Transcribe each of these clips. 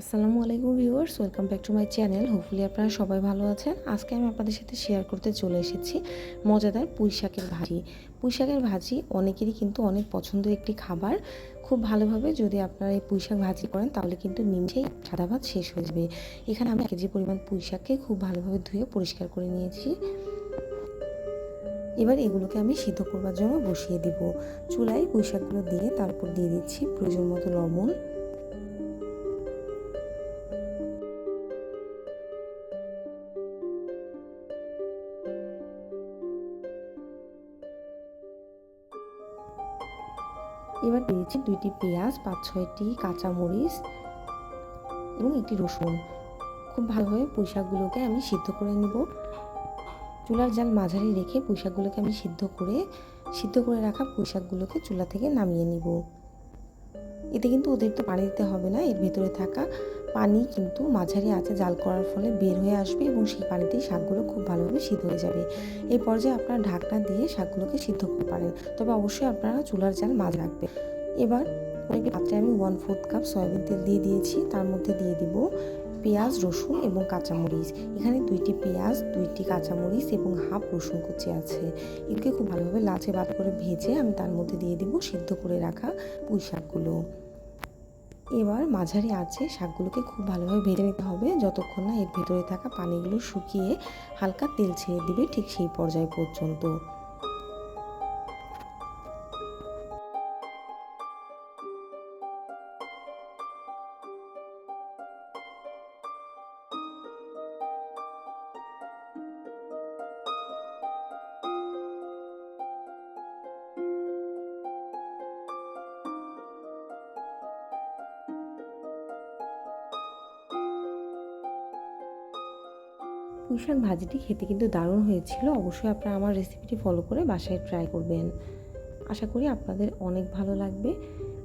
আসসালামু আলাইকুম viewers, welcome back to my channel. Hopefully আপনারা সবাই ভালো আছেন। আজকে আমি আপনাদের সাথে শেয়ার করতে চলে এসেছি মজাদার পুঁই শাকের ভাজি। পুঁই শাকের ভাজি অনেকেরই কিন্তু অনেক পছন্দের একটি খাবার। খুব ভালোভাবে যদি আপনারা এই পুঁই শাক ভাজি করেন, তাহলে কিন্তু নিমিশেই সাদা ভাত শেষ হয়ে যাবে। এখানে আমি এক কেজি পরিমাণ পুঁই শাককে খুব ভালোভাবে ধুয়ে পরিষ্কার করে নিয়েছি। এবার এগুলোকে আমি সিদ্ধ করবার জন্য বসিয়ে দিব। চুলায় পুঁই শাকগুলো দিয়ে তারপর দিয়ে দিচ্ছি প্রয়োজন মতো লবণ। এবার দিয়েছি দুইটি পেঁয়াজ, পাঁচ, ছয়টি কাঁচামরিচ এবং একটি রসুন। খুব ভালোভাবে পুঁইশাকগুলোকে আমি সিদ্ধ করে নেব। চুলার জাল মাঝারি রেখে পুঁইশাকগুলোকে আমি সিদ্ধ করে সিদ্ধ করে রাখা পুঁইশাকগুলোকে চুলা থেকে নামিয়ে নিব। এতে কিন্তু অতিরিক্ত পানি দিতে হবে না, এর ভেতরে থাকা পানি কিন্তু মাঝারি আঁচে জাল করার ফলে বের হয়ে আসবে এবং সেই পানিতেই শাকগুলো খুব ভালোভাবে সিদ্ধ হয়ে যাবে। এই পর্যায়ে আপনারা ঢাকনা দিয়ে শাকগুলোকে সিদ্ধ করতে পারেন। তবে অবশ্যই আপনারা চুলার জাল মাঝ রাখবেন। এবার ওই পাত্রে আমি ওয়ান ফোর্থ কাপ সয়াবিন তেল দিয়ে দিয়েছি। তার মধ্যে দিয়ে দিব পেঁয়াজ, রসুন এবং কাঁচামরিচ। এখানে দুইটি পেঁয়াজ, দুইটি কাঁচামরিচ এবং হাফ রসুন কুচি আছে। এগুলোকে খুব ভালোভাবে লাচে বাদ করে ভেজে আমি তার মধ্যে দিয়ে দিব সিদ্ধ করে রাখা পুঁই শাকগুলো। এবার মাঝারি আছে শাকগুলোকে খুব ভালোভাবে ভেজে নিতে হবে। যতক্ষণ না এর ভেতরে থাকা পানিগুলো শুকিয়ে হালকা তেল ছেড়ে দিবে ঠিক সেই পর্যায় পর্যন্ত। পুঁইশাক ভাজিটি খেতে কিন্তু দারুণ হয়েছিল। অবশ্যই আপনারা আমার রেসিপিটি ফলো করে বাসায় ট্রাই করবেন। আশা করি আপনাদের অনেক ভালো লাগবে।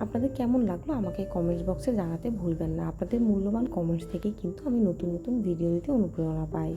আপনাদের কেমন লাগল আমাকে কমেন্টস বক্সে জানাতে ভুলবেন না। আপনাদের মূল্যবান কমেন্টস থেকেই কিন্তু আমি নতুন নতুন ভিডিও দিতে অনুপ্রেরণা পাই।